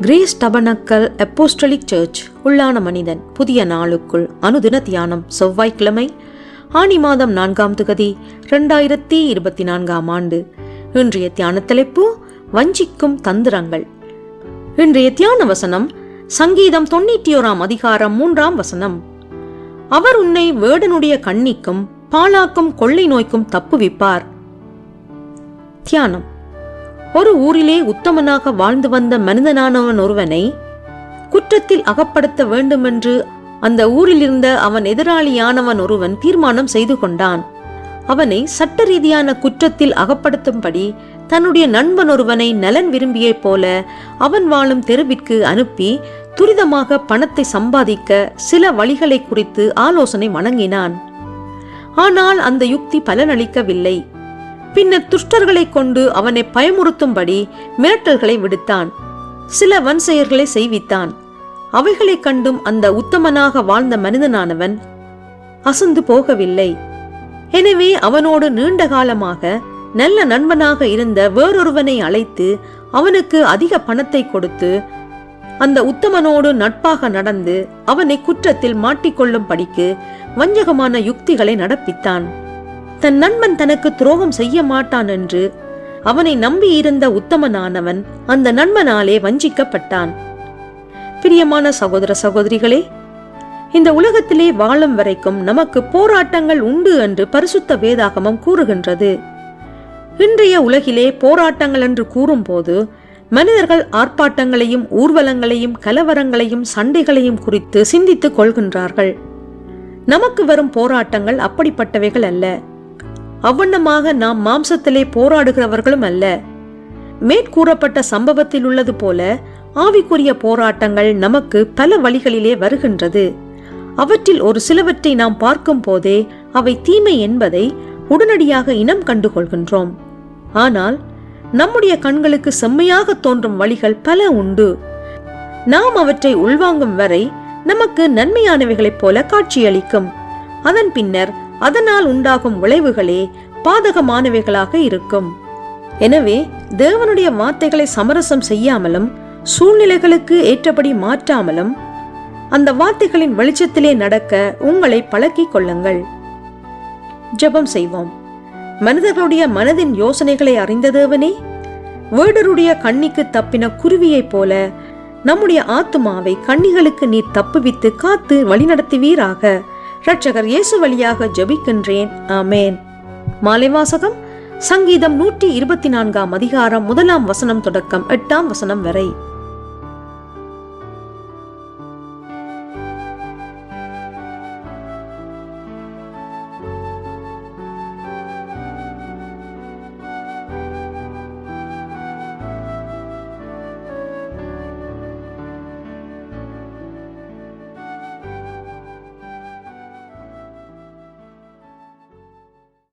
Grace tabernacle apostolic search உள்ளான மனிதன் புதிய நாளுக்குள் அனுதின தியானம் செவ்வாய்க்கிழமை ஆனி மாதம் நான்காம் தொகுதி ரெண்டாயிரத்தி இருபத்தி நான்காம் ஆண்டு. இன்றைய தியான தலைப்பு வஞ்சிக்கும் தந்திரங்கள். இன்றைய தியான வசனம் சங்கீதம் தொண்ணூற்றி ஓராம் அதிகாரம் மூன்றாம் வசனம். அவர் உன்னை வேடனுடைய கண்ணிக்கும் பாலாக்கும் கொள்ளை நோய்க்கும் தப்புவிப்பார். தியானம். ஒரு ஊரிலே உத்தமனாக வாழ்ந்து வந்த மனிதனானவன் ஒருவனை குற்றத்தில் அகப்படுத்த வேண்டுமென்று அந்த ஊரில் இருந்த அவன் எதிராளியானவன் ஒருவன் தீர்மானம் செய்து கொண்டான். அவனை சட்ட ரீதியான குற்றத்தில் அகப்படுத்தும்படி தன்னுடைய நண்பன் ஒருவனை நலன் விரும்பியைப் போல அவன் வாழும் தெருவிற்கு அனுப்பி துரிதமாக பணத்தை சம்பாதிக்க சில வழிகளை குறித்து ஆலோசனை வழங்கினான் ஆனால் அந்த யுக்தி பலனளிக்கவில்லை. பின்னர் துஷ்டர்களைக் கொண்டு அவனை பயமுறுத்தும்படி மிரட்டல்களை விடுத்தான். சில வன்செயர்களை செய்வித்தான். அவைகளைக் கண்டும் அந்த உத்தமனாக வாழ்ந்த மனிதனானவன் அசந்து போகவில்லை. எனவே அவனோடு நீண்ட காலமாக நல்ல நண்பனாக இருந்த வேறொருவனை அழைத்து அவனுக்கு அதிக பணத்தை கொடுத்து அந்த உத்தமனோடு நட்பாக நடந்து அவனை குற்றத்தில் மாட்டிக்கொள்ளும் படிக்கு வஞ்சகமான யுக்திகளை நடப்பித்தான். தன் நண்பன் தனக்கு துரோகம் செய்ய மாட்டான் என்று அவனை நம்பியிருந்த உத்தமனானவன் அந்த நண்பனாலே வஞ்சிக்கப்பட்டான். பிரியமான சகோதர சகோதரிகளே இந்த உலகத்திலே வாழும் வரைக்கும் நமக்கு போராட்டங்கள் உண்டு என்று பரிசுத்த வேதாகமம் கூறுகின்றது. இன்றைய உலகிலே போராட்டங்கள் என்று கூறும்போது மனிதர்கள் ஆர்ப்பாட்டங்களையும் ஊர்வலங்களையும் கலவரங்களையும் சண்டைகளையும் குறித்து சிந்தித்துக் கொள்கின்றார்கள். நமக்கு வரும் போராட்டங்கள் அப்படிப்பட்டவைகள் அல்ல. அவ்வண்ணமாக நாம் மாம்சத்திலே போராடுகிறவர்களும் அல்ல. மேற்கூறப்பட்ட சம்பவத்தில் உள்ளது போல ஆவிக்குரிய போராட்டங்கள் நமக்கு பல வழிகளிலே வருகின்றது. அவற்றில் ஒரு சிலவற்றை நாம் பார்க்கும் போதே அவை தீமை என்பதை உடனடியாக இனம் கண்டுகொள்கின்றோம். ஆனால் நம்முடைய கண்களுக்கு செம்மையாக தோன்றும் வழிகள் பல உண்டு. நாம் அவற்றை உள்வாங்கும் வரை நமக்கு நன்மையானவைகளைப் போல காட்சியளிக்கும். அதன் பின்னர் அதனால் உண்டாகும் விளைவுகளே பாதகமானவைகளாக இருக்கும். எனவே தேவனுடைய வார்த்தைகளை சமரசம் செய்யாமலும் சூழ்நிலைகளுக்கு ஏற்றபடி மாற்றாமலும் அந்த வார்த்தைகளின் வெளிச்சத்திலே நடக்க உங்களை பழக்கிக் கொள்ளுங்கள். ஜெபம் செய்வோம். மனிதர்களுடைய மனதின் யோசனைகளை அறிந்த தேவனே வேடருடைய கண்ணிக்கு தப்பின குருவியைப் போல நம்முடைய ஆத்துமாவை கண்ணிகளுக்கு நீர் தப்புவித்து காத்து வழிநடத்துவீராக. இரட்சகர் இயேசு வழியாக ஜெபிக்கின்றேன். ஆமேன். மாலை வாசகம் சங்கீதம் நூற்றி இருபத்தி நான்காம் அதிகாரம் முதலாம் வசனம் தொடக்கம் எட்டாம் வசனம் வரை.